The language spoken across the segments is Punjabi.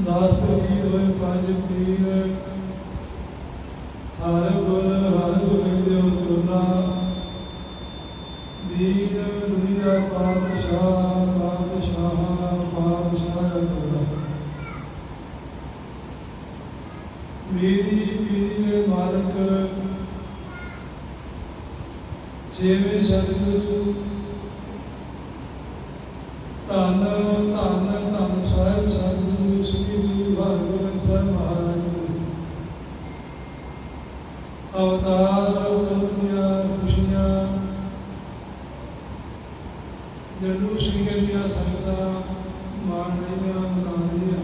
ਦਸ ਪੀਰ ਪੰਜ ਪੀਰ। ਹਰ ਗੁਰ ਹਰ ਗੋਬਿੰਦ ਦੇਵ ਸੁਨਾ ਦੀਨ ਦੁਨੀਆ ਪਾਤਸ਼ਾਹ ਪਾਤਸ਼ਾਹ ਗੁਰੂ ਮੇਰੀ ਪੀਰੀ ਦੇ ਮਾਲਕ ਛੇਵੇਂ ਸਤਿਗੁਰੂ ਧੰਨ ਧੰਨ ਧੰਨ ਸਾਹਿਬ ਸਤਿਗੁਰੂ ਸ੍ਰੀ ਗੁਰੂ ਹਰਗੋਬਿੰਦ ਸਾਹਿਬ ਮਹਾਰਾਜ ਜੀ ਅਵਤਾਰ ਗੁਰਮੀਆਂ ਖੁਸ਼ੀਆਂ ਜਲੂ ਸਿੰਘਾਂ ਦੀਆਂ ਸੰਗਤਾਂ ਮਾਣ ਰਹੀਆਂ ਮਨਾ ਰਹੀਆਂ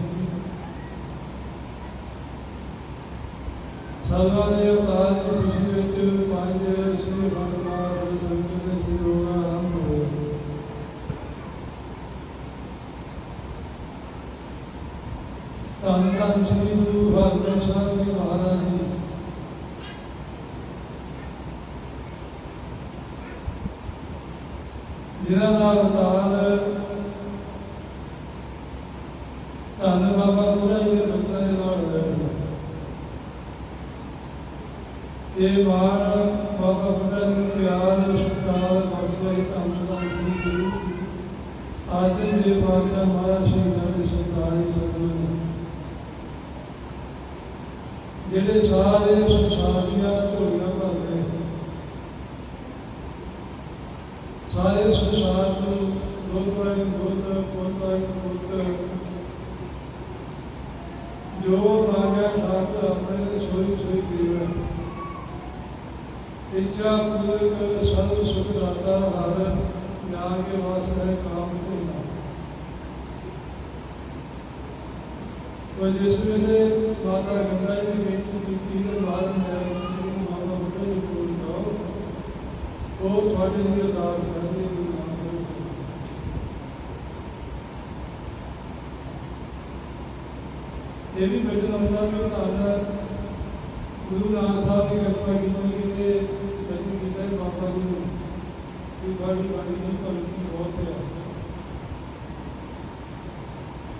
ਸਰਵਾ ਦੇ ਅਵਤਾਰ ਦੀ ਖੁਸ਼ੀ ਵਿੱਚ ਪੰਜ ਸ੍ਰੀ ਹਰਿਮਾਨ ਸੰਗਤ ਦੇ ਸ੍ਰੀ ਆਰੰਭ ਹੋਇਆ। ਧੰਨ ਧੰਨ ਸ੍ਰੀ ਗੁਰੂ ਹਰਿਗੋਬਿੰਦ ਸਾਹਿਬ ਜੀ ਮਹਾਰਾਜ ਜੀ। ਜਿਹਨਾਂ ਦਾ ਅਵਤਾਰ ਧੰਨ ਬਾਬਾ ਪੂਰਾ ਜੀ ਦੇ ਬਚਨਾਂ ਦੇ ਨਾਲ ਹੋਇਆ ਇਹ ਵਾਰ ਬਾਬਾ ਬੁੱਢਾ ਜੀ ਨੂੰ ਪਿਆਰ ਸਤਿਕਾਰ ਬਖਸ਼ਿਆ ਕਿ ਧੰਨ ਸਦਾ ਸ੍ਰੀ ਗੁਰੂ ਆਦਿ ਜੀ ਪਾਤਸ਼ਾਹ ਮਹਾਰਾਜ ਸ਼ਹੀਦਾਂ ਦੇ ਸਰਕਾਰੀ ਸਤਿਗੁਰੂ ਜਿਹੜੇ ਸਾਰੇ ਸੰਸਾਰ ਦੀਆਂ ਝੋਲੀਆਂ ਭਰਦੇ ਸਾਰੇ ਸੰਸਾਰ ਤੋਂ ਦੁੱਧ ਵਾਲੇ ਦੁੱਧ ਪੁੱਤ ਵਾਲੇ ਪੁੱਤ ਜੋ ਮੰਗਿਆ ਠਾਕੁਰ ਆਪਣੇ ਦੇ ਸੋਈ ਸੋਈ ਦੇਵ ਇੱਛਾ ਪੂਰੇ ਕਰ ਸਰਵ ਸੁਖ ਦਾਤਾ ਹਰ ਗਿਆਨ ਕੇ ਵਾਸ ਹੈ ਕਾਮ ਕੋ ਨਾ ਉਹ ਜਿਸ ਵੇਲੇ ਮਾਤਾ ਗੰਗਾ ਜੀ ਦੀ ਬੇਟੀ ਕੀਤੀ ਤੇ ਬਾਅਦ ਮੈਂ ਗੁਰੂ ਮਾਤਾ ਬੁੱਢਾ ਜੀ ਕੋਲ ਜਾਓ ਉਹ ਤੁਹਾਡੇ ਲਈ ਅਰਦਾਸ ਕਰਦੇ ਗੁਰੂ ਨਾਨਕ ਦੇਵ ਜੀ। ਇਹ ਵੀ ਬਚਨ ਆਉਂਦਾ ਵੀ ਧੰਨ ਗੁਰੂ ਨਾਨਕ ਸਾਹਿਬ ਦੀ ਕਿਰਪਾ ਕੀਤੀ ਕਿਤੇ ਬਚਨ ਕੀਤਾ ਹੈ ਬਾਬਾ ਜੀ ਨੂੰ। ਕਿ ਤੁਹਾਡੀ ਬਾਣੀ ਨਹੀਂ ਭਗਤੀ ਬਹੁਤ ਹੈ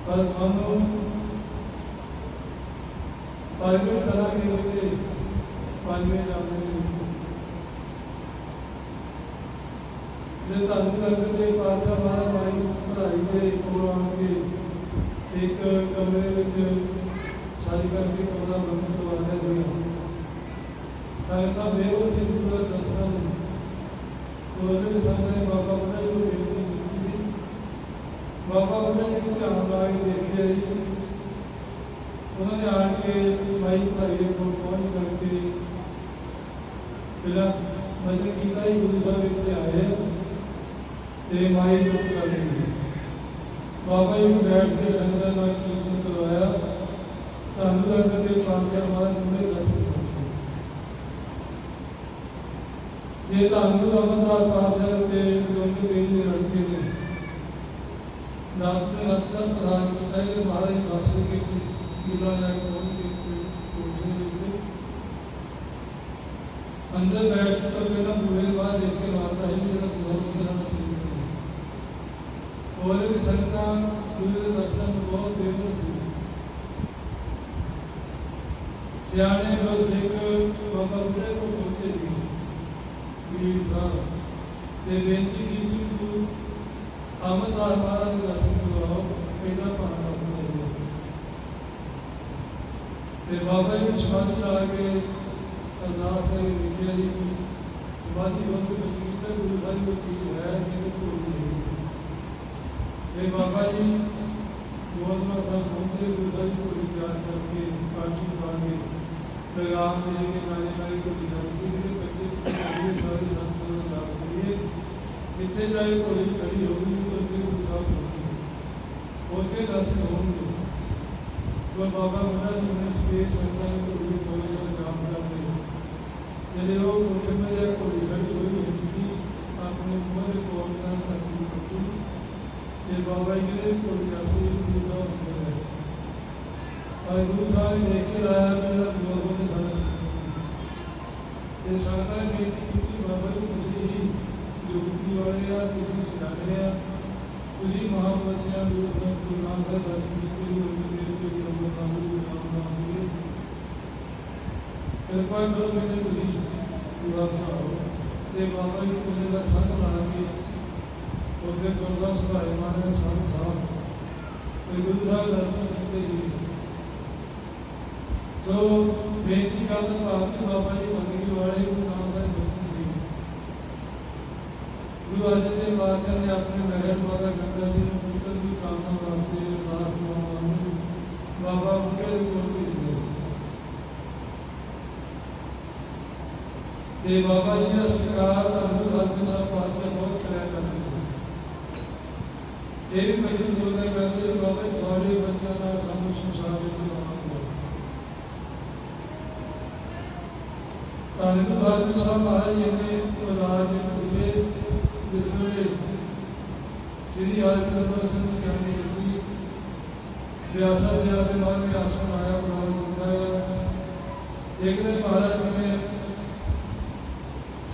ਪਰ ਤੁਹਾਨੂੰ ਪੰਜਵੇਂ ਕਰਾਂਗੇ ਉਹਦੇ ਪੰਜਵੇਂ ਜਾਂਦੇ ਨੇ ਜੇ ਤੁਹਾਨੂੰ ਕਰਦੇ ਤੇ ਪਾਸਾ ਮਾਰਾ ਮਾਈ ਪੜ੍ਹਾਈ ਦੇ ਕੋਲ ਆਣ ਕੇ ਇੱਕ ਕਮਰੇ ਵਿੱਚ। ਸਾਰੀ ਕਰਕੇ ਕਮਰਾ ਬੰਦ ਕਰਵਾਇਆ ਹੋਇਆ ਸੰਗਤਾਂ ਬੇਰੋ ਸਿੰਘ ਪੂਰਾ ਦਰਸ਼ਨ ਉਹਨੇ ਵੀ ਸੰਗਤਾਂ ਨੇ ਬਾਬਾ ਬੁੱਢਾ ਜੀ। ਨੂੰ ਬੇਨਤੀ ਕੀਤੀ ਸੀ ਬਾਬਾ ਬੁੱਢਾ ਜੀ ਨੂੰ ਧਿਆਨ ਲਾ ਕੇ ਦੇਖਿਆ ਜੀ ਉਹਨਾਂ ਨੇ ਆਣ ਕੇ ਮਾਈ ਭਾਈ ਦੇ ਕੋਲ ਪਹੁੰਚ ਕਰਕੇ ਪਹਿਲਾਂ ਮਜਲ ਕੀਤਾ ਹੀ ਗੁਰੂ ਸਾਹਿਬ ਇੱਥੇ ਆਏ ਤੇ ਮਾਈ ਚੁੱਪ ਕਰ ਗਈ ਬਾਬਾ ਜੀ ਨੂੰ ਬੈਠ ਕੇ ਸੰਗਤਾਂ ਨਾਲ ਕੀਰਤਨ ਕਰਵਾਇਆ ਤੁਹਾਨੂੰ ਲੱਗਦਾ ਤੇ ਪਾਂਸਿਆ ਮਹਾਰਾਜ ਨੂੰ ਦੇ ਦਰਸ਼ਨ ਹੋਏ। ਜੇ ਤੁਹਾਨੂੰ ਅਮਰਦਾਸ ਪਾਤਸ਼ਾਹ ਤੇ ਗੋਬਿੰਦ ਦੇਵ ਜੀ ਸਿਆਣੇ ਬਲ ਸਿੱਖ ਬਾਬਾ ਬੁੱਢੇ ਕੋਲ ਪਹੁੰਚੇ ਸੀ। ਵੀਰ ਸਾਹਿਬ ਤੇ ਬੇਨਤੀ ਕੀਤੀ ਕਿ ਅਮਰਦਾਸ ਮਹਾਰਾਜ ਦੇ ਦਰਸ਼ਨ ਇਹਦਾ ਪਾਣਾ ਤੇ ਬਾਬਾ ਜੀ ਨੂੰ ਲਾ ਕੇ ਅਰਦਾਸ ਹੈ ਵਿਖਿਆ ਜੀ ਦੀ ਸਮਾਧੀ ਬੰਦ ਕੀਤੀ ਗੁਰੂ ਸਾਹਿਬ ਦੀ ਚੀਜ਼ ਹੈ ਜਿਹਨੂੰ ਭੁੱਲ ਨਹੀਂ ਤੇ ਬਾਬਾ ਜੀ ਗੋਦਮਾ ਸਾਹਿਬ ਪਹੁੰਚੇ, ਗੁਰੂ ਸਾਹਿਬ ਜੀ ਕੋਲ ਪਿਆਰ ਕਰਕੇ ਕਾਜੀ ਪਾ ਕੇ ਪੈਗਾਮ ਦੇ ਕੇ ਨਾਲੇ ਨਾਲੇ ਕੋ ਦਿਖਾਈ ਕਿ ਬੱਚੇ ਸਾਰੇ ਸਾਰੇ ਸੰਤਾਂ ਨੂੰ ਜਾਪ ਕਰੀਏ ਜਿੱਥੇ ਜਾਏ ਕੋਈ ਖੜੀ ਹੋਊਗੀ ਉੱਥੇ ਗੁਰੂ ਸਾਹਿਬ ਹੋਣਗੇ ਉੱਥੇ ਦਰਸ਼ਨ ਹੋਣਗੇ। ਉਹ ਬਾਬਾ ਬੁੱਢਾ ਜੀ ਨੇ ਸਪੇਸ ਸੰਤਾਂ ਨੂੰ ਕੋਈ ਕੋਈ ਨਾ ਜਾਪ ਕਰਦੇ ਜਿਹੜੇ ਉਹ ਉੱਥੇ ਮੇਰੇ ਕੋਈ ਖੜੀ ਹੋਈ ਹੁੰਦੀ ਆਪਣੇ ਮਨ ਕੋਲ ਨਾ ਕਰਦੀ ਹੁੰਦੀ ਇਹ ਬਾਬਾ ਜੀ ਦੇ ਕੋਲ ਜਾਸੀ ਗੁਰੂ ਸਾਹਿਬ ਹੁੰਦੇ ਨੇ। ਪਰ ਤੇ ਸਰਕਾਰ ਨੇ ਬੇਨਤੀ ਕੀਤੀ ਬਾਬਾ ਜੀ ਤੁਸੀਂ ਜੀ ਜੁਗਤੀ ਵਾਲੇ ਆ ਤੁਸੀਂ ਸਿਖਾਉਂਦੇ ਆ। ਤੁਸੀਂ ਮਹਾਂਵਸਿਆਂ ਨੂੰ ਆਪਣਾ ਗੁਰਨਾਮ ਦਾ ਦਸ ਮਿੰਟ ਲਈ ਉਹਨਾਂ ਦੇ ਲਈ ਉਹਨਾਂ ਦਾ ਨਾਮ ਦਾ ਨਾਮ ਕਿਰਪਾ ਕਰੋ ਮੇਰੇ ਤੁਸੀਂ ਪੂਰਾ ਬਣਾਓ ਤੇ ਬਾਬਾ ਜੀ ਕੋਲੇ ਦਾ ਸੰਗ ਲਾ ਕੇ ਉਹਦੇ ਗੁਰਦਾ ਸੁਭਾਏ ਮਾਰੇ ਸੰਗ ਸਾਹਿਬ ਤੇ ਗੁਰੂ ਸਾਹਿਬ ਦਰਸ਼ਨ ਕੀਤੇ ਜੀ। ਸੋ ਬੇਨਤੀ ਕਰਦਾ ਭਾਵ ਕਿ ਬਾਬਾ ਜੀ ਮੰਗੀ ਵਾਲੇ ਨੂੰ ਨਾਮ ਦਾ ਦਰਸ਼ਨ ਜੀ ਗੁਰੂ ਅਰਜਨ ਦੇਵ ਮਹਾਰਾਜ ਨੇ ਆਪਣੇ ਮਹਿਰ ਮਾਤਾ ਗੰਗਾ ਜੀ ਨੂੰ ਪੁੱਤਰ ਦੀ ਕਾਮਨਾ ਵਾਸਤੇ ਅਰਦਾਸ ਕਰਵਾਉਣ ਬਾਬਾ ਬੁੱਢੇ ਦੇ ਭੇਜਿਆ ਤੇ ਬਾਬਾ ਜੀ ਦਾ ਸਤਿਕਾਰ ਗੁਰੂ ਅਰਜਨ ਸਾਹਿਬ ਪਾਸੇ ਬਹੁਤ ਕਰਿਆ ਕਰਦੇ ਇਹ ਵੀ ਮੈਨੂੰ ਬੋਲਦਾ ਕਰਦੇ ਬਾਬਾ ਤੁਹਾਡੇ ਬੱਚਿਆਂ ਨਾਲ ਸਾਨੂੰ ਸੰਸਾਰ ਵਿੱਚ ਆਉਣਾ ਗੁਰੂ ਸਾਹਿਬ ਮਹਾਰਾਜ ਜੀ ਨੇ ਔਲਾਦ ਦੇ ਜਿਸ ਵੇਲੇ ਸ੍ਰੀ ਹਰਿਕ੍ਰਿਸ਼ਨ ਸਿੰਘ ਗਿਆਨੀ ਜੀ ਵਿਆਸਾ ਦੇ ਆਦੇ ਬਾਅਦ ਵੀ ਆਇਆ ਬੜਾ ਹੁੰਦਾ ਹੈ। ਇੱਕ ਦਿਨ ਮਹਾਰਾਜ ਜੀ ਨੇ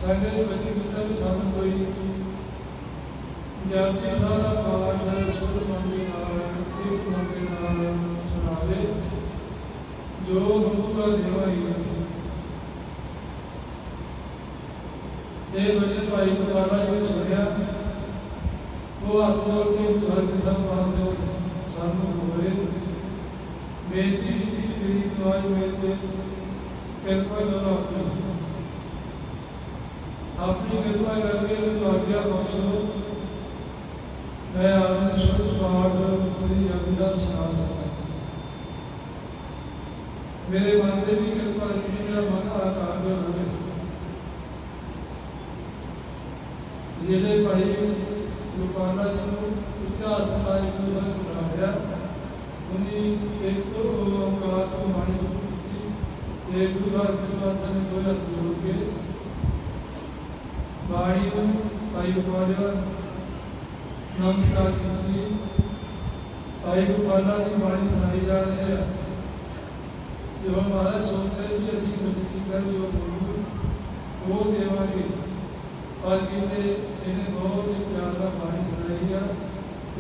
ਸਾਡੇ ਦੇ ਬੱਚੇ ਕਿਤਾ ਵੀ ਸਾਨੂੰ ਕੋਈ ਜਪਜੀ ਸਾਹਿਬ ਦਾ ਪਾਠ ਸੁਧ ਮਨ ਦੇ ਨਾਲ ਇੱਕ ਮਨ ਦੇ ਨਾਲ ਸੁਣਾਵੇ, ਜੋ ਗੁਰੂ ਦਾ ਦੇਵਾ ਹੀ ਹੈ ਇਹ ਵਜਨ ਭਾਈ ਕੁਮਾਰਾ ਜੀ ਸੁਣਿਆ ਉਹ ਹੱਥ ਜੋੜ ਕੇ ਹਰ ਕਿਸੇ ਪਾਸੇ ਸਾਨੂੰ ਹੋਏ। ਬੇਨਤੀ ਕੀਤੀ ਮੇਰੀ ਦੁਆਈ ਮੇਰੇ ਤੇ ਕਿਰਪਾ ਕਰੋ ਆਪਣੀ ਕਿਰਪਾ ਕਰਕੇ ਮੈਨੂੰ ਆਗਿਆ ਬਖਸ਼ੋ। ਮੈਂ ਆਪਣੇ ਸ਼ੁਭ ਪਾਠ ਸ੍ਰੀ ਅਬਿਦਾ ਸੁਣਾ ਸਕਦਾ। ਮੇਰੇ ਮਨ ਦੇ ਵੀ ਕਿਰਪਾ ਕੀਤੀ ਮੇਰਾ ਮਨ ਆਕਾਰ ਹੋਵੇ ਜਿਹੜੇ ਭਾਈ ਜੀ ਨੂੰ ਉੱਚਾ ਸਮਾਜ ਨੂੰ ਬਣਾਇਆ ਉਹਨੀ ਇੱਕ ਓੰਕਾਰ ਤੋਂ ਬਾਣੀ ਕੀਤੀ ਤੇ ਗੁਰੂ ਅਰਜਨ ਸਾਹਿਬ ਨੇ ਕੋਈ ਜੋੜ ਕੇ ਬਾਣੀ ਨੂੰ ਭਾਈ ਰੂਪਾਲਾ ਨਮਸਕਾਰ ਕੀਤੀ ਭਾਈ ਰੂਪਾਲਾ ਦੀ ਬਾਣੀ ਸੁਣਾਈ ਜਾ ਰਹੀ ਹੈ। ਜੋ ਮਹਾਰਾਜ ਸੋਚਦੇ ਵੀ ਅਸੀਂ ਬੇਨਤੀ ਕਰ ਜੋ ਗੁਰੂ ਉਹ ਦੇਵਾਂਗੇ। ਪਰ ਕਹਿੰਦੇ ਇਹਨੇ ਬਹੁਤ ਹੀ ਪਿਆਰ ਬਾਣੀ ਸੁਣਾਈ ਆ।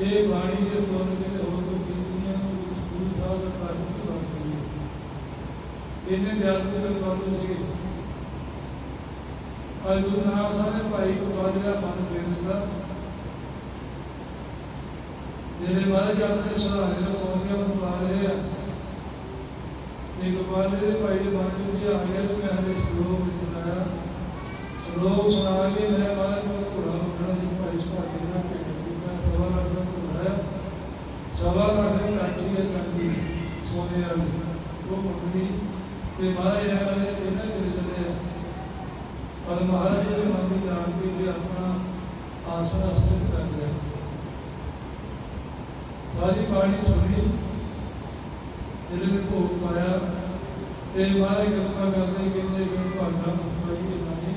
ਇਹ ਬਾਣੀ ਦੇ ਦੋਨ ਜਿਹੜੇ ਹੋਰ ਕੋ ਕੀਤੀਆਂ ਗੁਰੂ ਸਾਹਿਬ ਦਾ ਕਾਰਨ ਕੀ ਇਹਨੇ ਦਿਆਲੂ ਦੇ ਬਾਰੇ ਸੀ ਅੱਜ ਗੁਰੂ ਨਾਨਕ ਭਾਈ ਕੋ ਬਾਜ ਮਨ ਫੇਰ ਦਿੱਤਾ ਜਿਹੜੇ ਮਹਾਰਾਜ ਆਪਣੇ ਸਹਾਰੇ ਨੂੰ ਪਹੁੰਚਿਆ ਉਹ ਬੁਲਾ ਆ। ਤੇ ਗੋਪਾਲ ਦੇ ਭਾਈ ਦੇ ਮਨ ਵਿੱਚ ਆ ਗਿਆ ਮੈਂ ਹਲੇ ਸ਼ਲੋਕ ਸੁਣਾਇਆ ਲੋਕ ਸੁਣਾ ਕੇ ਮੈਂ ਮਹਾਰਾਜ ਨੂੰ ਘੋੜਾ ਮੰਗਣਾ ਸੀ ਭਾਈ ਸੁਭਾਅ ਨਾਲ ਭੇਟ ਕੀਤਾ ਸਵਾ ਲੱਖ ਦਾ ਘੋੜਾ ਹੈ ਸਵਾ ਲੱਖ ਦੀ ਕਾਠੀ ਹੈ ਕਾਠੀ ਸੋਨੇ ਵਾਲੀ। ਉਹ ਮੰਗਣੀ ਤੇ ਮਹਾਰਾਜ ਨੇ ਕਹਿੰਦੇ, ਇਹਨਾਂ ਦੇ ਚੱਲੇ ਪਰ ਮਹਾਰਾਜ ਦੇ ਮਨ ਦੀ ਜਾਣ ਕੇ ਵੀ ਆਪਣਾ ਆਸਨ ਅਸਥਿਤ ਕਰ ਲਿਆ। ਸਾਰੀ ਬਾਣੀ ਸੁਣੀ। ਜਿਹੜੇ ਨੇ ਭੋਗ ਪਾਇਆ। ਤੇ ਮਹਾਰਾਜ ਕਿਰਪਾ ਕਰਦੇ ਕਹਿੰਦੇ ਕਿ ਭਾਗਾ ਮੁਕਤਾਈ ਨਹੀਂ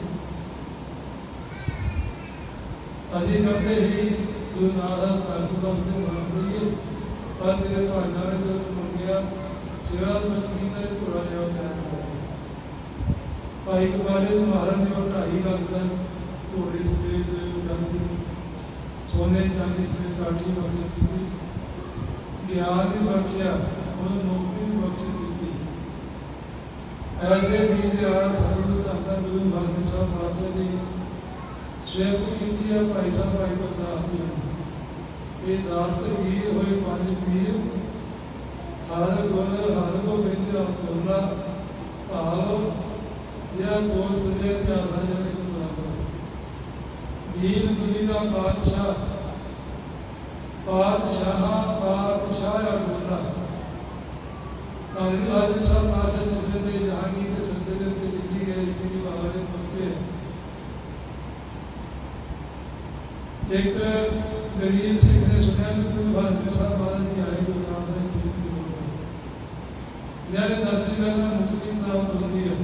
ਅਸੀਂ ਚਾਹੁੰਦੇ ਹੀ ਗੁਰੂ ਨਾਨਕ ਸਾਹਿਬ ਵਾਸਤੇ ਮਾਨ ਪਰ ਤੇਰੇ ਭਾਗਾਂ ਨੇ ਜੋ ਤੁਮ ਸੇਵਾ ਵਿੱਚ ਕੀਤਾ, ਇਹ ਲਿਆ ਚਾਹ ਭਾਈ ਕੁਮਾਰੇ ਮਹਾਰਾਜ ਨੇ ਉਹ ਢਾਈ ਲੱਗਦਾ ਘੋੜੇ ਸਟੇਜ ਜਾਂਦੀ ਸੋਨੇ ਚਾਂਦੀ ਸਟੇਜ ਕਾਠੀ ਬਖਸ਼ੀ ਕੀਤੀ ਗਿਆਨ ਵੀ ਬਖਸ਼ਿਆ, ਉਹਨੂੰ ਨੌਕਰੀ ਵੀ ਬਖਸ਼ੀ ਦਿੱਤੀ ਐਸੇ ਵੀ ਦੇ ਆ, ਸਾਨੂੰ ਤਾਂ ਗੁਰੂ ਗ੍ਰੰਥ ਸਾਹਿਬ ਵਾਸਤੇ ਦੀ ਸੇਵਕ ਕੀਤੀ ਹੈ ਭਾਈ ਸਾਹਿਬ, ਭਾਈ ਗੁਰਦਾਸ ਜੀ ਇਹ ਦਾਸ ਤੇ ਵੀਰ ਹੋਏ ਪੰਜ ਵੀਰ। ਹਰ ਗੁਰ, ਹਰ ਗੋਬਿੰਦ ਆਪਣਾ ਭਾਵ। ਇਹ ਦੋ ਤੁਲੇ ਤੇ ਆਦਾ ਜਨੇ ਦੀਨ ਦੁਨੀ ਦਾ ਬਾਦਸ਼ਾਹ ਬਾਦਸ਼ਾਹ ਬਾਦਸ਼ਾਹ ਅਗੁਰਾ ਤਾਂ ਇਹ ਅੱਜ ਸਭ ਆਦੇ ਜਿਸਨੇ ਜਹਾਂਗੀਰ ਦੇ ਸੰਦੇ ਤੇ ਲਿਖੀ ਗਈ ਕਿ ਬਾਬਾ ਦੇ ਪੱਕੇ ਇੱਕ ਗਰੀਬ ਸਿੰਘ ਨੇ ਸੁਣਿਆ ਕਿ ਕੋਈ ਬਾਦਸ਼ਾਹ ਸਾਹਿਬ ਬਾਦ ਜੀ ਆਏ ਗੁਰੂ ਨਾਨਕ ਦੇਵ ਜੀ ਦੀ ਲੋੜ ਗੱਲ ਦਾ ਮੁਕਤੀ ਦਾ ਹੁੰਦੀ ਹੈ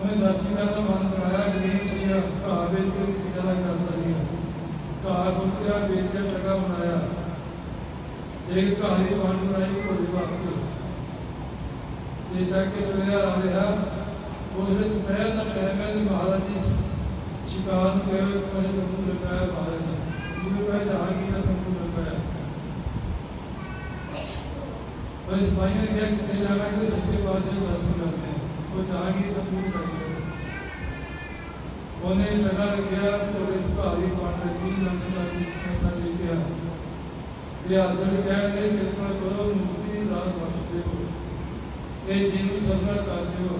ਉਹਨੇ ਦਸਵੀਂ ਗੱਲ ਦਾ ਮਨ ਕਰਾਇਆ ਗਰੀਬ ਸੀ ਘਾਹ ਵੇਚ ਕੇ ਗੁਜ਼ਾਰਾ ਕਰਦਾ ਸੀ ਘਾਹ ਗੁੱਟਿਆ ਵੇਚ ਕੇ ਟਕਾ ਬਣਾਇਆ। ਇੱਕ ਘਾਹ ਦੀ ਪਾਣੀ ਬਣਾਈ, ਘੋੜੇ ਵਾਸਤੇ ਇਹ ਜਾ ਕੇ ਤੁਰਿਆ ਆ ਰਿਹਾ, ਉਸ ਵਿੱਚ ਦੁਪਹਿਰ ਦਾ ਟਾਈਮ ਹੈ ਮਹਾਰਾਜ ਜੀ ਸ਼ਿਕਾਰ ਨੂੰ ਗਏ ਹੋਏ ਪੈਸੇ ਨੂੰ ਲਗਾਇਆ ਮਹਾਰਾਜ ਨੇ ਦੂਏ ਪੈਸੇ ਜਹਾਂਗੀਰ ਦਾ ਤੰਬੂ ਲਗਾਇਆ ਬਸ ਭਾਈ ਨੇ ਕਿਹਾ ਕਿ ਤੇ ਜਾਣਾ ਕਿ ਸੱਚੇ ਪਾਸੇ ਦਰਸ਼ਨ ਕਰਦੇ ਉਹ ਜਾਗੀ ਤਾਂ ਪੂਰੀ ਕਰ ਲਿਆ ਉਹਨੇ ਲਗਾ ਰੱਖਿਆ ਉਹਦੇ ਭਾਰੀ ਪਾਣ ਰੱਖੀ ਨਮਸਕਾਰ ਜੀ ਕਰ ਲਿਆ ਇਹ ਆਦਰ ਕਹਿਣਗੇ ਕਿਰਪਾ ਕਰੋ ਮੁਕਤੀ ਦੀ ਰਾਹ ਬਖਸ਼ ਦਿਓ ਇਹ ਜੀਵ ਸਭਾ ਕਰ ਦਿਓ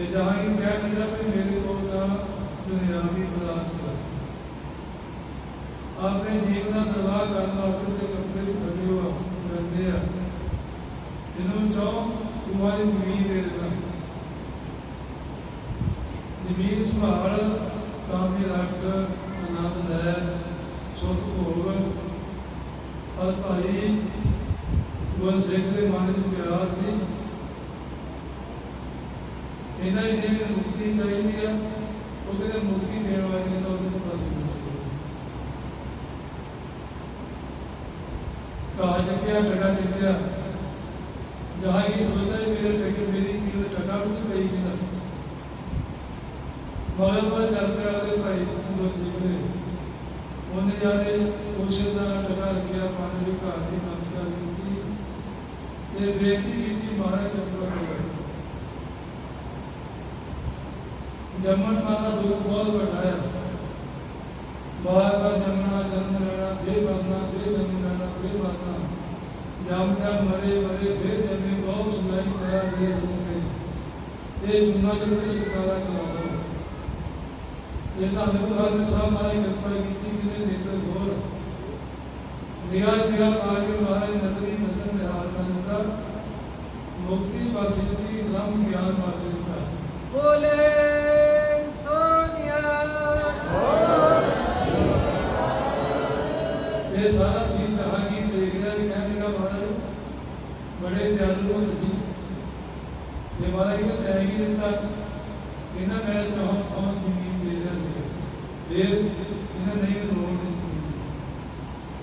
ਤੇ ਜਹਾਂ ਕੀ ਕਹਿਣ ਲੱਗਾ ਵੀ ਮੇਰੇ ਕੋਲ ਤਾਂ ਦੁਨਿਆਵੀ ਪਦਾਰਥ ਹੈ। ਆਪਣੇ ਜੀਵਨ ਦਾ ਦਰਵਾਹ ਕਰਨ ਵਾਸਤੇ ਤੇ ਕੱਪੜੇ ਵੀ ਫੜੇ ਹੋ ਰਹਿੰਦੇ ਆ। ਜਿਹਨੂੰ ਚਾਹੋ ਤੁਹਾਡੀ ਜ਼ਮੀਨ ਦੇ ਦੇਣਾ ਜ਼ਮੀਨ ਸੰਭਾਲ ਕਾਮੀ ਰੱਖ, ਆਨੰਦ ਲੈ, ਸੁਖ ਭੋਗ। ਪਰ ਭਾਈ ਗੁਰ ਸਿੱਖ ਦੇ ਮਨ ਵਿੱਚ ਪਿਆਰ ਸੀ ਇਹਨਾਂ ਹੀ ਦੇਵ ਨੂੰ ਮੁਕਤੀ ਚਾਹੀਦੀ ਆ ਉਹ ਕਹਿੰਦੇ ਮੁਕਤੀ ਦੇਣ ਵਾਲੇ ਨੇ ਉਹਦੇ ਤੋਂ ਪਾਸੇ ਕਹਾ ਚੱਕਿਆ ਟਕਾ ਚੱਕਿਆ। ਜਹਾਂ ਕੀ ਸੋਚਦਾ ਹੈ ਮੇਰੇ ਟਕੇ ਮੇਰੀ ਕੀ ਟਕਾ ਵੀ ਪਈ ਕਿਦਾ ਮਗਰ ਪਰ ਚੱਲ ਪਿਆ ਉਹਦੇ ਭਾਈ ਗੁਰ ਸਿੱਖ ਨੇ ਉਹਨੇ ਜਾਦੇ ਕੋਸ਼ਿਸ਼ ਦਾ ਟਕਾ ਰੱਖਿਆ, ਪਾਣੀ ਦੇ ਘਰ ਦੀ ਨਮਸਕਾਰ ਕੀਤੀ ਤੇ ਬੇਨਤੀ ਕੀਤੀ ਮਹਾਰਾਜ ਕਿਰਪਾ ਕਰੋ ਜੰਮਣ ਮਾਤਾ ਦੁੱਖ ਬਹੁਤ ਵੱਡਾ ਹੈ ਬਾਹਰ ਦਾ ਜੰਮਣਾ ਜਨਮ ਲੈਣਾ ਫੇਰ ਮਰਨਾ ਫੇਰ ਜਨਮ ਲੈਣਾ ਫੇਰ ਮਰਨਾ ਜਮ ਜਮ ਮਰੇ ਮਰੇ ਫੇਰ ਜੰਮੇ ਬਹੁਤ ਸੁਣਾਈ ਪਿਆ ਦੇ ਰੂਪੇ ਇਹ ਜੁਨਾ ਜਿਹੜੇ ਸ਼ਿਕਾਰਾ ਕਰਾਉਂਦਾ ਇਹ ਤਾਂ ਅਨੁਭਵ ਹਰ ਸਾਹਿਬ ਮਾਰੇ ਕਿਰਪਾ ਕੀਤੀ ਕਿਨੇ ਨੇਤਰ ਗੋਰ ਨਿਗਾਹ ਨਿਗਾਹ ਪਾ ਕੇ ਮਹਾਰਾਜ ਨਦਰੀ ਨਦਰ ਨਿਹਾਲ ਕਰਦਾ ਮੁਕਤੀ ਬਖਸ਼ ਦੀ ਬ੍ਰਹਮ ਗਿਆਨ ਮਾਰ ਦਿੱਤਾ ਬੋਲੇ ਇਹ ਸਾਰਾ ਸੀਨ ਕਹਾਣੀ ਦੇਖ ਰਿਹਾ ਕਿ ਕਹਿੰਦੇ ਦਾ ਮਹਾਰਾਜ ਬੜੇ ਦਿਆਲੂ ਹੋ ਤੁਸੀਂ ਜੇ ਮਹਾਰਾਜ ਨੇ ਤੈਅ ਹੀ ਦਿੱਤਾ, ਇਹਨਾਂ ਮੈਂ ਚਾਹਾਂ ਚਾਹਾਂ ਜ਼ਿੰਦਗੀ ਦੇ ਰਿਹਾ ਫਿਰ ਇਹਨਾਂ ਨਹੀਂ ਲੋੜ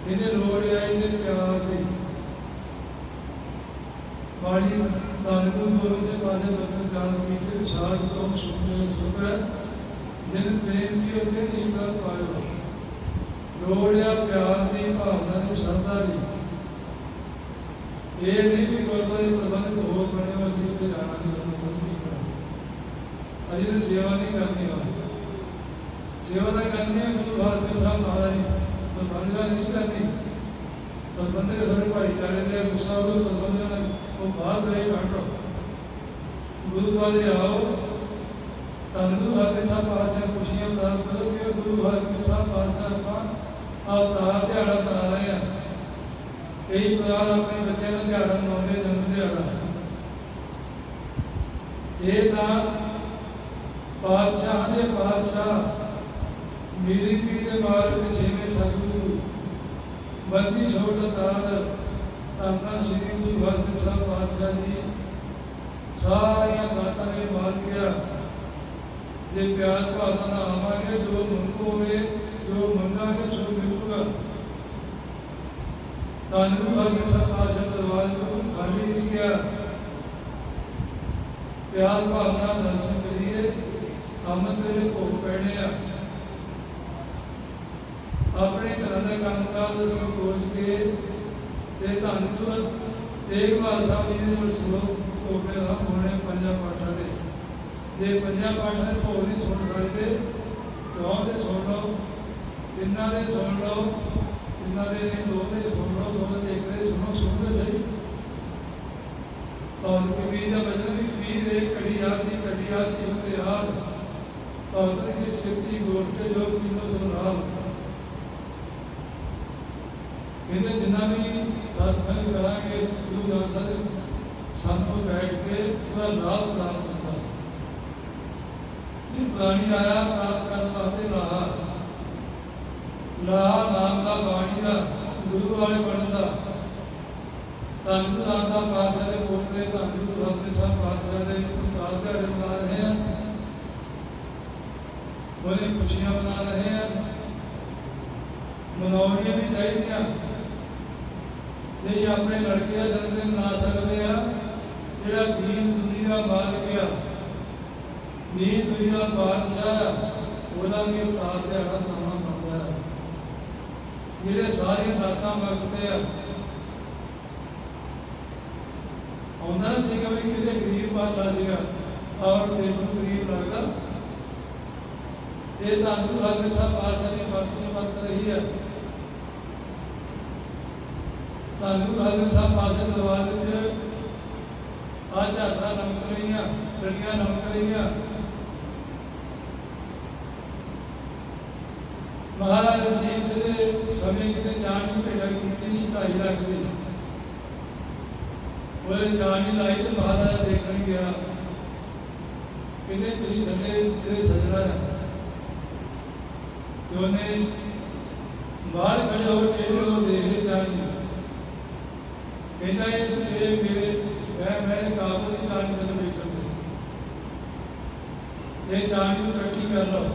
ਨਹੀਂ ਲੋੜ ਆਈ ਇਹਦੇ ਪਿਆਰ ਦੀ। ਬਾਣੀ ਤਾਲਬੂ ਗੋਰੂ ਸੇ ਬਾਦੇ ਬਦਲ ਚਾਲ ਕੀਤੇ ਵਿਸ਼ਾਲ ਤੋਂ ਸੁਪਨੇ ਸੁਪੈ ਜਿਨ ਪ੍ਰੇਮ ਕੀ ਉਹਦੇ ਨਹੀਂ ਕਰ ਪਾਇਓ ਲੋੜਿਆ ਪਿਆਰ ਸ਼ਰਧਾ ਦੀ ਇਹ ਨਹੀਂ ਵੀ ਗੁਰਦੁਆਰੇ ਪ੍ਰਬੰਧਕ ਹੋ ਬਣੇ ਹੋ ਜੀ ਤੇ ਜਾਣਾ ਨਹੀਂ ਉਹਨੂੰ ਨਹੀਂ ਕਰਨਾ। ਅਜੇ ਸੇਵਾ ਨਹੀਂ ਕਰਨੀ ਹੋ ਸੇਵਾ ਤਾਂ ਕਰਨੀ ਹੈ ਗੁਰੂ ਘਰ ਸਾਹਿਬ ਮਹਾਰਾਜ ਦੀ ਪ੍ਰਬੰਧਕ ਨਹੀਂ ਕਰਨੀ। ਪ੍ਰਬੰਧਕ ਸਾਡੇ ਭਾਈਚਾਰੇ ਦੇ ਗੁੱਸਾ ਉਹ ਪ੍ਰਬੰਧਕ ਨਾਲ ਉਹ ਬਾਹਰ ਦੇ ਕੱਢੋ ਗੁਰਦੁਆਰੇ ਆਓ। ਤਾਂ ਗੁਰੂ ਹਰ ਸਾਹਿਬ ਪਾਸੇ ਖੁਸ਼ੀਆਂ ਪ੍ਰਾਪਤ ਕਰੋ ਕਿ ਗੁਰੂ ਹਰ ਸਾਹਿਬ ਪਾਸੇ ਆਪਾਂ ਅਵਤਾਰ ਦਿਹਾੜਾ ਮਨਾ ਰਹੇ ਆ। ਕਈ ਪਰਿਵਾਰ ਆਪਣੇ ਬੱਚਿਆਂ ਦਾ ਦਿਹਾੜਾ ਮਨਾਉਂਦੇ, ਜਨਮ ਦਿਹਾੜਾ। ਇਹ ਤਾਂ ਪਾਤਸ਼ਾਹ ਦੇ ਪਾਤਸ਼ਾਹ ਮੇਰੀ ਪੀ ਦੇ ਮਾਲਕ ਛੇਵੇਂ ਸਤਿਗੁਰੂ ਬੰਦੀ ਛੋੜ ਤਾਰ ਤਾਂ ਸ੍ਰੀ ਗੁਰੂ ਹਰਿ ਸਾਹਿਬ ਪਾਤਸ਼ਾਹ ਜੀ, ਸਾਰੀਆਂ ਦਾਤਾਂ ਦੇ ਮਾਲਕ ਗਿਆ ਜੇ ਪਿਆਰ ਭਾਵਨਾ ਨਾਲ ਆਵਾਂਗੇ, ਜੋ ਮੰਗੋਗੇ, ਜੋ ਮੰਗਾਂਗੇ, ਸੋ ਮਿਲੂਗਾ। ਤਾਂ ਗੁਰੂ ਹਰਿ ਸਾਹਿਬ ਪਾਤਸ਼ਾਹ ਖਾਲੀ ਨਹੀਂ ਗਿਆ। ਪਿਆਰ ਭਾਵਨਾ ਦਰਸ਼ਨ ਕਰੀਏ ਕੰਮ ਤੇਰੇ ਭੋਗ ਪੈਣੇ ਆ। ਆਪਣੇ ਘਰਾਂ ਦਾ ਕੰਮ ਕਾਜ ਕੇ, ਤੇ ਧੰਨ ਗੁਰੂ ਤੇਗ ਬਹਾਦਰ ਸਾਹਿਬ ਜੀ ਦੇ ਸ਼ਲੋਕ ਕੋਟੇ ਦਾ ਹੋਣੇ ਪੰਜਾਂ ਪਾਠਾਂ ਦੇ। ਜੇ ਪੰਜਾਂ ਪਾਠਾਂ ਦੇ ਭੋਗ ਨਹੀਂ ਸੁਣ ਸਕਦੇ ਚੌਂ ਦੇ ਸੁਣ ਲਓ ਤਿੰਨਾਂ ਦੇ ਸੁਣ ਲਓ ਤਿੰਨਾਂ ਦੇ ਨਹੀਂ ਦੋ ਦੇ ਸੁਣ ਲਓ ਦੋ ਦੇ ਇੱਕ ਦੇ ਸੁਣੋ ਸੁਣਦੇ ਜਾਈ ਔਰ ਕਬੀਰ ਦਾ ਬਚਨ ਵੀ ਕਬੀਰ ਦੇ ਕੜੀ ਯਾਦ ਦੀ ਕੜੀ ਯਾਦ ਦੀ ਹੁੰਦੇ ਯਾਦ ਭਗਤ ਦੀ ਸਿੱਧੀ ਗੋਟੇ ਜੋ ਕਿਨੋ ਸੁਨਾਲ ਇਹਨੇ ਜਿੰਨਾ ਵੀ ਸਤਸੰਗ ਕਰਾਂਗੇ ਗੁਰੂ ਗ੍ਰੰਥ ਸਾਹਿਬ ਸੰਤੋਂ ਬੈਠ ਕੇ ਉਹਦਾ ਲਾਭ ਪ੍ਰਾਪਤ ਹੁੰਦਾ ਇਹ ਬਾਣੀ ਦਾ, ਗੁਰੂ ਵਾਲੇ ਬਣਨ ਦਾ। ਧੰਨ ਗੁਰੂ ਰਾਮਦਾਸ ਪਾਤਸ਼ਾਹ ਦੇ ਕੋਲ ਦੇ ਧੰਨ ਗੁਰੂ ਹਰਿ ਸਾਹਿਬ ਪਾਤਸ਼ਾਹ ਦੇ ਪ੍ਰਕਾਸ਼ ਦਾ ਮਨਾ ਰਹੇ ਹਨ ਬੜੇ ਖੁਸ਼ੀਆਂ ਮਨਾ ਰਹੇ ਹਨ ਮਨਾਉਣੀਆਂ ਵੀ ਚਾਹੀਦੀਆਂ। ਨਹੀਂ, ਆਪਣੇ ਲੜਕੇ ਦਾ ਦਿਨ ਮਨਾ ਸਕਦੇ ਆ। ਜਿਹੜਾ ਦੀਨ ਦੁਨੀਆ ਦਾ ਦੀਨ ਦੁਨੀਆ ਬਾਦਸ਼ਾਹ ਉਹਦਾ ਵੀ ਉਤਾਰ ਦਿਹਾੜਾ ਜਿਹੜੇ ਸਾਰੇ ਦਾਤਾਂ ਬਖਸ਼ਦੇ ਆ ਉਹਨਾਂ ਨੇ ਸੀਗਾ ਕਿਤੇ ਗਰੀਬ ਬਾਲਾ ਸੀਗਾ ਔਰ ਤੈਨੂੰ ਗਰੀਬ ਲੱਗਦਾ। ਇਹ ਤਾਂ ਗੁਰੂ ਹਰਿ ਸਾਹਿਬ ਦੀ ਬਖਸ਼ਿਸ਼ ਮਤ ਰਹੀ ਹੈ ਤਾਂ ਗੁਰੂ ਹਰਿ ਸਾਹਿਬ ਪਾਤਸ਼ਾਹ ਦੇ ਦਰਬਾਰ ਵਿੱਚ ਅੱਜ ਰਹੀਆਂ ਰੜੀਆਂ ਨਮਕ ਰਹੀਆਂ ਮਹਾਰਾਜ ਜੀ ਦੇ ਸਮੇਂ ਕਿਤੇ ਜਾਣ ਨਹੀਂ ਭੇਜਾ ਕੀਤੀ ਨਹੀਂ, ਢਾਈ ਲੱਖ ਦੀ। ਉਹ ਜਾਣ ਨਹੀਂ ਲਾਈ ਤੇ ਮਹਾਰਾਜ ਦੇਖਣ ਗਿਆ। ਕਹਿੰਦੇ, ਤੁਸੀਂ ਥੱਲੇ ਜਿਹੜੇ ਸਜਣਾ ਤੇ ਉਹਨੇ ਬਾਹਰ ਖੜੇ ਹੋ ਕੇ ਟੇਢੇ ਹੋ ਦੇਖ ਕਹਿੰਦਾ, ਇਹ ਇਹ ਮੇਰੇ, ਮੈਂ ਮੈਂ ਕਾਬੂ ਦੀ ਜਾਣੀ ਤੇ ਬੈਠਾ ਇਹ ਜਾਣੀ ਨੂੰ ਇਕੱਠੀ ਕਰ ਲਓ।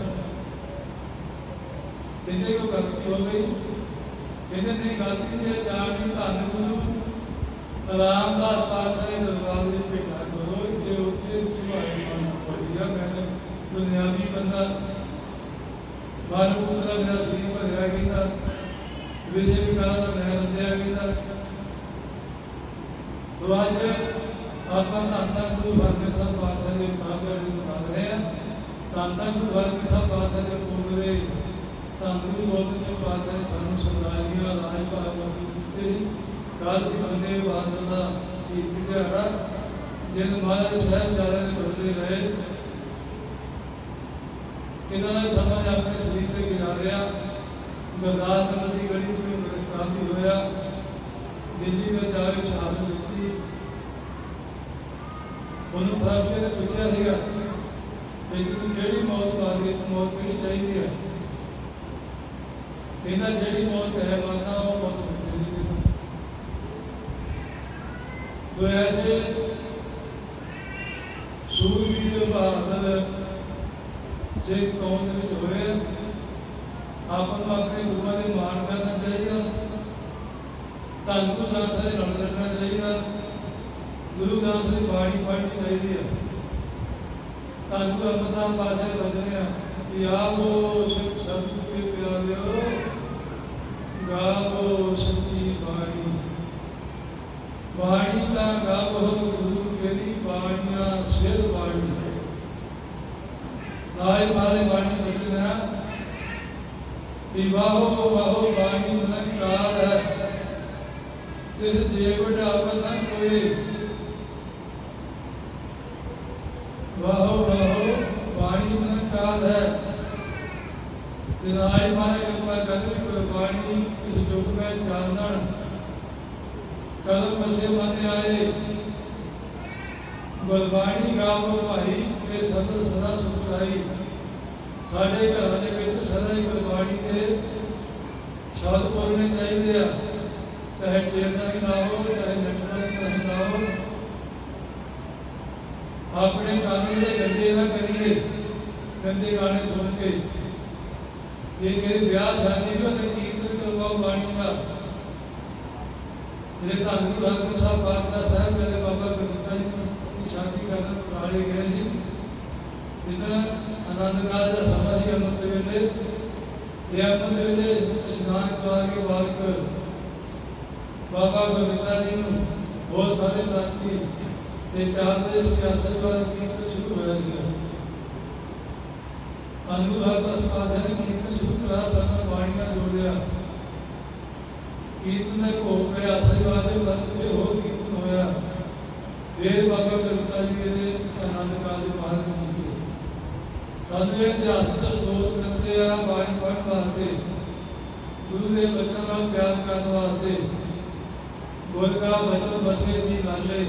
ਕਹਿੰਦੇ ਕੋ ਗਲਤੀ ਹੋ ਗਈ। ਕਹਿੰਦੇ ਨਹੀਂ ਗਲਤੀ ਜੇ ਜਾਣੀ ਧੰਨ ਗੁਰੂ ਰਾਮਦਾਸ ਪਾਤਸ਼ਾਹ ਦੇ ਦਰਬਾਰ ਵਿੱਚ ਭੇਟਾ ਕਰੋ। ਜੇ ਉੱਥੇ ਸਿਵਾਏ ਮਨ ਪੜਿਆ ਮੈਂ ਦੁਨਿਆਵੀ ਬੰਦਾ ਬਾਹਰ ਪੁੱਤਰਾ ਮੇਰਾ ਸੀ ਭਰਿਆ ਕਹਿੰਦਾ ਵਿਜੇ ਵੀ ਕਹਾ ਤਾਂ ਮੈਂ ਰੱਜਿਆ ਕਹਿੰਦਾ ਤੋ ਆਪਾਂ ਤਾਂ ਤਾਂ ਗੁਰੂ ਹਰਿ ਸਾਹਿਬ ਪਾਤਸ਼ਾਹ ਦੇ ਕਾਗਰ ਨੂੰ ਮੰਨ ਰਹੇ ਆ। ਤਾਂ ਤਾਂ ਗੁਰੂ ਹਰਿ ਸਾਹਿਬ ਪਾਤਸ਼ਾਹ ਦੇ ਪੂਰੇ ਤਾਂ ਗੁਰੂ ਗੋਬਿੰਦ ਸਿੰਘ ਪਾਤਸ਼ਾਹ ਨੇ ਸਾਨੂੰ ਸੁਣਾਈਆਂ ਰਾਜ ਭਾਗਵਤ ਦਿੱਤੇ। ਕਾਲ ਦੀ ਬੰਦੇ ਬਾਦ ਦਾ ਕੀ ਵਿਚਾਰਾ ਜਦ ਮਹਾਰਾਜ ਸਾਹਿਬ ਜਾਰੇ ਦੇ ਬਦਲੇ ਰਹੇ ਕਿਨਾਂ ਨੇ ਸਮਝ ਆਪਣੇ ਸਰੀਰ ਤੇ ਗਿਰਾ ਰਿਹਾ ਗਰਦਾਸ ਨਦੀ ਗੜੀ ਤੋਂ ਕਾਫੀ ਹੋਇਆ। ਦਿੱਲੀ ਵਿੱਚ ਜਾ ਕੇ ਸ਼ਹਾਦਤ ਦਿੱਤੀ। ਉਹਨੂੰ ਫਰਸ਼ੇ ਨੇ ਪੁੱਛਿਆ ਸੀਗਾ ਕਿ ਤੂੰ ਕਿਹੜੀ ਮੌਤ ਵਾਲੀ ਮੌਤ ਕਿਹੜੀ ਚਾਹੀਦੀ ਹੈ? ਕਹਿੰਦਾ ਜਿਹੜੀ ਮੌਤ ਹੈ, ਮਾਤਾ, ਉਹ ਮੌਤ ਹੁੰਦੀ ਨਹੀਂ ਤੋ ਐਸੇ ਸੂਰਬੀਰ ਦੇ ਬਹਾਦਰ ਸੇ ਕੌਮ ਦੇ ਵਿੱਚ ਹੋਏ, ਆਪਾਂ ਨੂੰ ਆਪਣੇ ਗੁਰੂਆਂ ਦੇ ਮਾਣ ਕਰਨਾ ਚਾਹੀਦਾ। ਧੰਨ ਗੁਰੂ ਗ੍ਰੰਥ ਸਾਹਿਬ ਨਾਲ ਰੱਖਣਾ ਚਾਹੀਦਾ। ਗੁਰੂ ਗ੍ਰੰਥ ਦੀ ਬਾਣੀ ਪੜ੍ਹਨੀ ਚਾਹੀਦੀ ਹੈ ਧੰਨ ਗੁਰੂ ਅਮਰਦਾਸ ਪਾਸੇ ਬਚਨੇ ਆ ਕਿ ਆਵੋ ਸਿੱਖ ਸਤਿ ਕੇ ਪਿਆਰਿਓ ਗਾਵੋ ਸੱਚੀ ਬਾਣੀ। ਬਾਣੀ ਦਾ ਗਾਵੋ, ਗੁਰੂ ਤੇਰੀ ਬਾਣੀਆਂ, ਸਿਰ ਬਾਣੀ। ਨਾਲੇ ਮਾਰੇ ਬਾਣੀ ਬਚਨਾ ਵੀ ਵਾਹੋ ਵਾਹੋ ਬਾਣੀ ਮਨ ਕਾਲ ਹੈ। ਤਿਸ ਜੀਵ ਡਾਵ ਨਾ ਕੋਏ ਵਾਹੋ ਵਾਹੋ ਬਾਣੀ ਮਨ ਕਾਲ ਹੈ ਤੇ ਨਾਲੇ ਮਾਰੇ ਕਿਰਪਾ ਕਰਦੇ ਕੋਈ ਬਾਣੀ ਇਸ ਯੁੱਗ ਵਿੱਚ ਜਾਣਨ ਕਦਮ ਬਸੇ ਮਨ ਆਏ। ਗੁਰਬਾਣੀ ਗਾਵੋ ਭਾਈ, ਤੇ ਸਤਿ ਸਦਾ ਸੁਖ ਸਾਡੇ ਘਰਾਂ ਦੇ ਵਿੱਚ ਸਦਾ ਹੀ ਗੁਰਬਾਣੀ ਦੇ ਸ਼ਬਦ ਬੋਲਣੇ ਚਾਹੀਦੇ ਆ। ਚਾਹੇ ਟੇਰਨਾ ਵੀ ਨਾ ਹੋ ਚਾਹੇ ਨਟਵਰ ਵੀ ਨਾ ਹੋ ਆਪਣੇ ਕੰਨ ਜਿਹੜੇ ਗੰਦੇ ਨਾ ਕਰੀਏ, ਗੰਦੇ ਗਾਣੇ ਸੁਣ ਕੇ। ਇਹ ਮੇਰੇ ਵਿਆਹ ਸ਼ਾਦੀ ਵੀ ਤੇ ਕੀਰਤਨ ਕਰਵਾਓ ਬਾਣੀ ਦਾ? ਜਿਹੜੇ ਧੰਨ ਗੁਰੂ ਹਰਗੋਬਿੰਦ ਸਾਹਿਬ ਪਾਤਸ਼ਾਹ ਸਾਹਿਬ ਮੇਰੇ ਬਾਬਾ ਗੁਰਦਿੱਤਾ ਜੀ ਦੀ ਸ਼ਾਦੀ ਕਰਨ ਪੁਰਾਣੇ ਗਏ ਸੀ ਜਿੰਨਾ ਆਨੰਦ ਕਾਲ ਦਾ ਸਮਾਂ ਸੀ ਅੰਮ੍ਰਿਤ ਦੇ ਵੇਲੇ ਇਹ ਅੰਮ੍ਰਿਤ ਦੇ ਵੇਲੇ ਇਸ਼ਨਾਨ ਕਰਵਾ ਕੇ ਬਾਲਕ ਬਾਬਾ ਗੁਰਦਿੱਤਾ ਜੀ ਨੂੰ ਬਹੁਤ ਸਾਰੇ ਪ੍ਰਾਪਤੀ ਤੇ ਚਾਰ ਦੇ ਸਿਆਸਤ ਵਾਲਾ ਕੀਰਤਨ ਸ਼ੁਰੂ ਹੋਇਆ ਸੀ ਅਨੁਭਵ ਹਰਦਾਸ ਪਾਤਸ਼ਾਹ ਨੇ ਕੀਰਤਨ ਸ਼ੁਰੂ ਕਰਾ ਸਾਨੂੰ ਬਾਣੀਆਂ ਜੋੜਿਆ। ਕੀਰਤਨ ਦੇ ਭੋਗ ਪਿਆ ਆਸ਼ੀਰਵਾਦ ਦੇ ਬੰਦ ਤੇ ਹੋ ਕੀਰਤਨ ਹੋਇਆ? ਵੇਦ ਬਾਬਾ ਗੁਰਤਾ ਜੀ ਦੇ ਆਨੰਦ ਕਾਲ ਦੇ ਮਾਰਗ ਮੁਕਤੇ ਸਾਨੂੰ ਇਤਿਹਾਸ ਦਾ ਸੋਚ ਕਰਦੇ ਆ, ਬਾਣੀ ਪੜ੍ਹਨ ਵਾਸਤੇ, ਗੁਰੂ ਦੇ ਬਚਨ ਨਾਲ ਪਿਆਰ ਕਰਨ ਵਾਸਤੇ। ਗੁਰ ਕਾ ਬਚਨ ਬਸੇ ਜੀ ਲਾਲੇ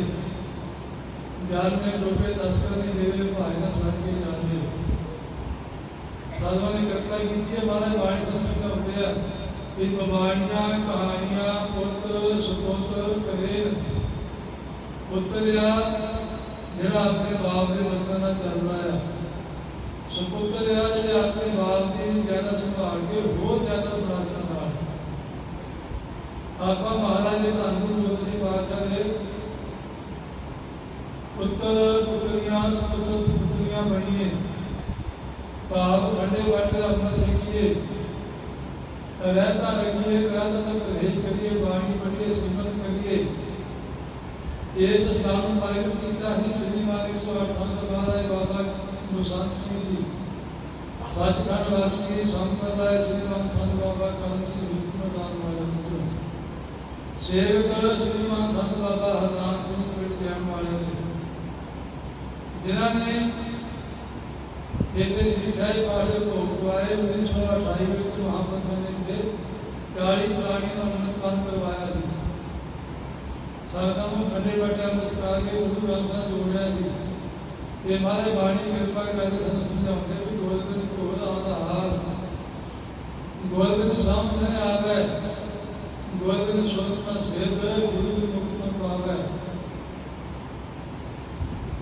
ਜਾਨ ਨੇ ਲੋਪੇ ਤਸਕਰ ਦੀ ਦੇਵੇ ਭਾਈ ਦਾ ਸਾਥੀ ਜਾਣੇ। ਸਾਧੂਆਂ ਨੇ ਕਿਰਪਾ ਕੀਤੀ ਹੈ, ਮਹਾਰਾਜ ਬਾਣੀ ਤੋਂ ਸੰਗ ਹੁੰਦੇ ਆ। ਇਹ ਬਾਣੀਆਂ ਕਹਾਣੀਆਂ ਪੁੱਤ ਸੁਪੁੱਤ ਕਰੇ ਪੁੱਤਰਿਆ, ਜਿਹੜਾ ਆਪਣੇ ਬਾਪ ਦੇ ਵਤਨ ਨਾਲ ਚੱਲਦਾ ਆ। ਸੁਪੁੱਤਰਿਆ, ਜਿਹੜੇ ਆਪਣੇ ਬਾਪ ਦੀ ਜ਼ਿਆਦਾ ਸੰਭਾਲ ਕੇ ਹੋਰ ਜ਼ਿਆਦਾ ਬਰਾਦਰ ਨਾਲ। ਆਪਾਂ ਮਹਾਰਾਜ ਦੇ ਧੰਨ ਗੁਰੂ ਗੋਬਿੰਦ ਦੇ ਪੁੱਤਰ ਪੁੱਤਰੀਆਂ, ਸੁਪੁੱਤਰ ਸੁਪੁੱਤਰੀਆਂ ਬਣੀਏ। ਭਾਵ ਖੰਡੇ ਬਾਟੇ ਦਾ ਅੰਮ੍ਰਿਤ ਛਕੀਏ ਰਹਿਤਾ ਰੱਖੀਏ ਕਾਹਦਾ ਦਾ ਪ੍ਰਹੇਜ ਕਰੀਏ ਬਾਣੀ ਪੜ੍ਹੀਏ ਸਿਮਰਨ ਕਰੀਏ ਇਸ ਸਥਾਨ ਨੂੰ ਪ੍ਰਗਟ ਕੀਤਾ ਸੀ ਸ੍ਰੀ ਮਾਨ 108 ਸੰਤ ਮਹਾਰਾਜ ਬਾਬਾ ਗੁਰਸੰਤ ਸਿੰਘ ਜੀ ਸੱਚਖੰਡ ਵਾਸੀ ਸੰਤ ਸਦਾਏ ਸ੍ਰੀ ਮਾਨ ਸੰਤ ਬਾਬਾ ਕਰਮ ਸਿੰਘ ਜੀ ਪ੍ਰਦਾਨ ਵਾਲੇ ਮਿੱਤਰ ਸੇਵਕ ਸ੍ਰੀ ਮਾਨ ਸੰਤ ਬਾਬਾ ਹਰਨਾਮ ਸਿੰਘ ਪਿੰਡ ਗਿਆਨ ਵਾਲੇ ਨੇ ਜਿਨ੍ਹਾਂ ਨੇ ਇੱਥੇ ਸ੍ਰੀ ਸਾਹਿਬ ਪਾਠ ਦੇ ਭੋਗ ਪਵਾਏ 1928 ਵਿੱਚ ਮਹਾਪੰਥ ਨੇ ਤੇ 40 ਪ੍ਰਾਣੀ ਦਾ ਉਨਤਪਨ ਕਰਵਾਇਆ ਸੀ ਸੰਗਤਾਂ ਨੂੰ ਖੰਡੇ ਬਾਟਿਆਂ ਵਿੱਚ ਕਾ ਕੇ ਗੁਰੂ ਗ੍ਰੰਥ ਸਾਹਿਬ ਜੋੜਿਆ ਸੀ ਤੇ ਮਹਾਰਾਜ ਬਾਣੀ ਕਿਰਪਾ ਕਰਕੇ ਸਾਨੂੰ ਸਮਝਾਉਂਦੇ ਵੀ ਗੋਲਬਿੰਦ ਕੋਲ ਆਉਂਦਾ ਹਾਲ ਗੋਲਬਿੰਦ ਸਾਹਮਣੇ ਆਵੇ ਗੋਲਬਿੰਦ ਸ਼ੋਧਨਾ ਸੇਤ ਗੁਰੂ ਦੀ ਮੁਕਤ ਪਾਵੇ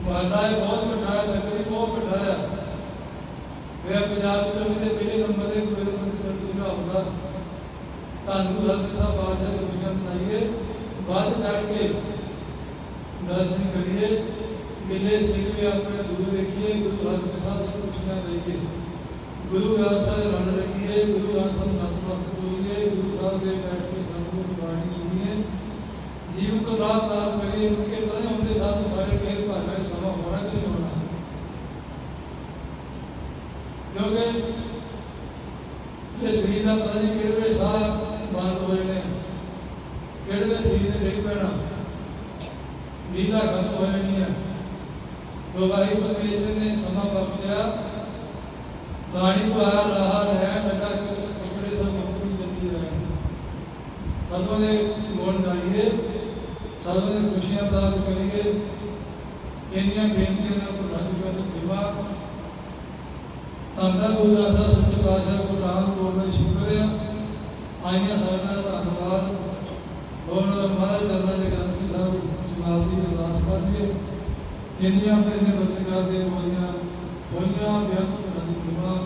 ਮਹਲਾ ਇਹ ਸਾਹਿਬ ਜੀ ਦਾ ਹੁੰਦਾ ਤੁਹਾਨੂੰ ਹਰ ਸਾਹਿਬ ਬਾਤ ਹੈ ਦੁਨੀਆ ਬਣਾਈਏ ਬਾਅਦ ਚੜ ਕੇ ਦਰਸ਼ਨ ਕਰੀਏ ਗਿੱਲੇ ਸਿੰਘ ਵੀ ਆਪਣੇ ਗੁਰੂ ਦੇਖੀਏ ਗੁਰੂ ਹਰਿ ਸਾਹਿਬ ਤੋਂ ਪੁੱਛਣਾ ਲਈਏ ਗੁਰੂ ਗ੍ਰੰਥ ਸਾਹਿਬ ਰਣ ਰੱਖੀਏ ਗੁਰੂ ਗ੍ਰੰਥ ਸਾਹਿਬ ਨਤਮਸਤਕ ਹੋਈਏ ਗੁਰੂ ਸਾਹਿਬ ਦੇ ਬੈਠ ਕੇ ਸਾਨੂੰ ਦੀ ਬਾਣੀ ਸੁਣੀਏ ਜੀਵਨ ਤੋਂ ਰਾਹ ਤਾਰ ਕਰੀਏ ਉਨਕੇ ਪਤਾ ਹੁੰਦੇ ਸਾਨੂੰ ਸਾਰੇ ਕੇਸ ਭਾਵੇਂ ਸਮਾਂ ਹੋਣਾ ਕਿ ਨਹੀਂ ਹੋਣਾ ਕਿਉਂਕਿ ਇਹ ਸਰੀਰ ਦਾ ਪਤਾ ਨਹੀਂ ਕਿਹੜੇ ਵੇਲੇ ਸਾਹ ਬੰਦ ਹੋਏ ਨੇ ਕਿਹੜੇ ਵੇਲੇ ਸਰੀਰ ਨੇ ਡਿੱਗ ਪੈਣਾ। ਨੀਂਦਾਂ ਖਤਮ ਹੋ ਜਾਣੀਆਂ ਜੋ ਭਾਈ ਪਰਮੇਸ਼ਰ ਨੇ ਸਮਾਂ ਬਖਸ਼ਿਆ। ਬਾਣੀ ਕੋ ਆ ਰਹਾ ਰਹਿ ਲੱਗਾ ਕਿ ਕਪੜੇ ਸਭ ਹੁਕਮ ਚੱਲੀ ਰਹੇ ਸਦੋਂ ਦੇ ਗੁਣ ਗਾਈਏ ਸਦੋਂ ਦੇ ਖੁਸ਼ੀਆਂ ਪ੍ਰਾਪਤ ਕਰੀਏ। ਇੰਨੀਆਂ ਬੇਨਤੀਆਂ ਨਾਲ ਕੋ ਰੱਜ ਕਰ ਸੇਵਾ ਗੁਰੂ ਦਾ ਸੱਚੇ ਪਾਤਸ਼ਾਹ ਕੋ ਰਾਮ ਗੋਬਿੰਦ ਸ਼ੁਕਰ ਆ ਆਈਆਂ ਸਾਡਾ ਧੰਨਵਾਦ। ਹੁਣ ਮਹਾਰਾਜ ਚਰਨਾਂ ਦੇ ਗ੍ਰੰਥੀ ਸਾਹਿਬ ਸਮਾਪਤੀ ਅਰਦਾਸ ਕਰਦੇ ਇੰਨੀਆਂ ਆਪਣੇ ਬਚਨ ਕਰਦੇ ਹੋਈਆਂ ਹੋਈਆਂ ਬਿਆਨ ਕਰਨ ਦੀ ਖਿਮਾ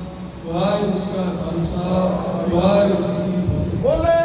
ਵਾਹਿਗੁਰੂ ਜੀ ਕਾ ਖਾਲਸਾ, ਵਾਹਿਗੁਰੂ ਜੀ ਕੀ